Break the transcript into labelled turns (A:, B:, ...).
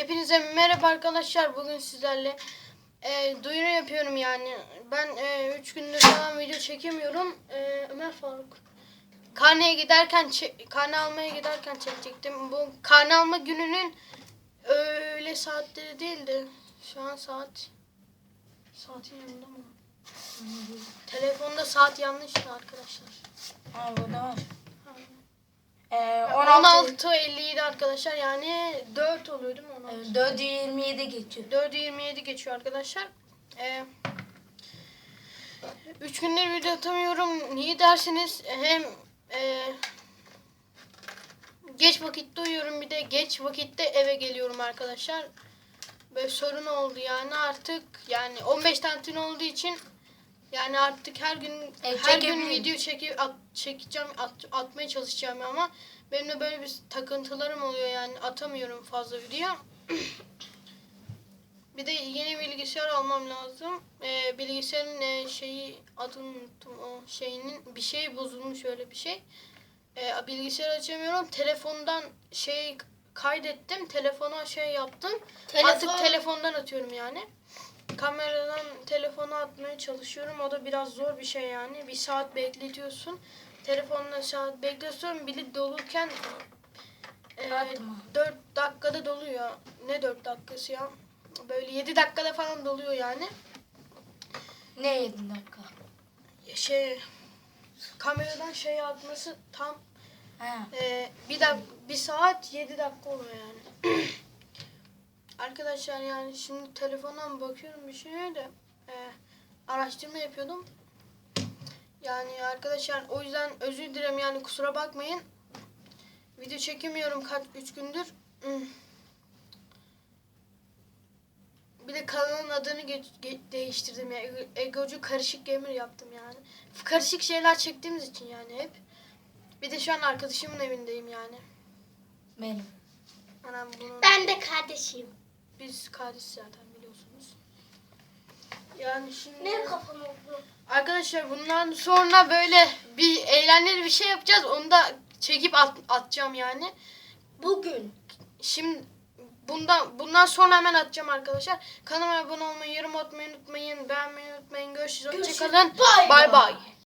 A: Hepinize merhaba arkadaşlar. Bugün sizlerle e, duyuru yapıyorum yani. Ben 3 gündür falan video çekemiyorum. E, Ömer Faruk. Karneye giderken karne almaya giderken çekecektim. Bu karne alma gününün öğle saatleri değildi. Şu an saat saatin yanında mı? Telefonda saat yanlıştı arkadaşlar.
B: Ha burada var. Ee, 16.
A: 16.57 arkadaşlar yani 4 oluyor değil mi? 16?
B: Evet, 427 geçiyor.
A: 4.27 geçiyor arkadaşlar. Ee, üç gündür video atamıyorum. Niye derseniz hem e, geç vakitte uyuyorum bir de geç vakitte eve geliyorum arkadaşlar. Böyle sorun oldu yani artık yani 15 tantin olduğu için yani artık her gün
B: E,
A: her gün
B: çekebilirim.
A: video çekip at, çekeceğim at, atmaya çalışacağım ama benim de böyle bir takıntılarım oluyor yani atamıyorum fazla video. Bir de yeni bilgisayar almam lazım. Ee, bilgisayarın e, şeyi adını unuttum o şeyinin bir şey bozulmuş öyle bir şey. Ee, bilgisayar açamıyorum. Telefondan şey kaydettim. Telefona şey yaptım. Artık telefondan atıyorum yani. Kameradan telefona atmaya çalışıyorum. O da biraz zor bir şey yani. Bir saat bekletiyorsun. Telefonla saat bekliyorsun. Biri dolurken e,
B: Atma.
A: 4 dakikada doluyor. Ne 4 dakikası ya? Böyle 7 dakikada falan doluyor yani.
B: Ne 7 dakika?
A: Şey kameradan şey atması tam e, bir dak bir saat 7 dakika oluyor yani. Arkadaşlar yani şimdi telefondan bakıyorum bir şeye de e, araştırma yapıyordum. Yani arkadaşlar o yüzden özür dilerim yani kusura bakmayın. Video çekemiyorum kaç 3 gündür. Hmm. Bir de kanalın adını değiştirdim ya. Ego- Egocu karışık gamer yaptım yani. Karışık şeyler çektiğimiz için yani hep. Bir de şu an arkadaşımın evindeyim yani.
B: Benim.
A: Anam bunu
C: Ben de kardeşim.
A: Biz kardeş zaten biliyorsunuz. Yani şimdi
C: Ne kafam oldu?
A: arkadaşlar bundan sonra böyle bir eğlenceli bir şey yapacağız. Onu da çekip at- atacağım yani.
C: Bugün.
A: Şimdi bundan bundan sonra hemen atacağım arkadaşlar. Kanalıma abone olmayı, yorum atmayı unutmayın, beğenmeyi unutmayın. Görüşürüz. Hoşçakalın.
C: Bay.
A: bay.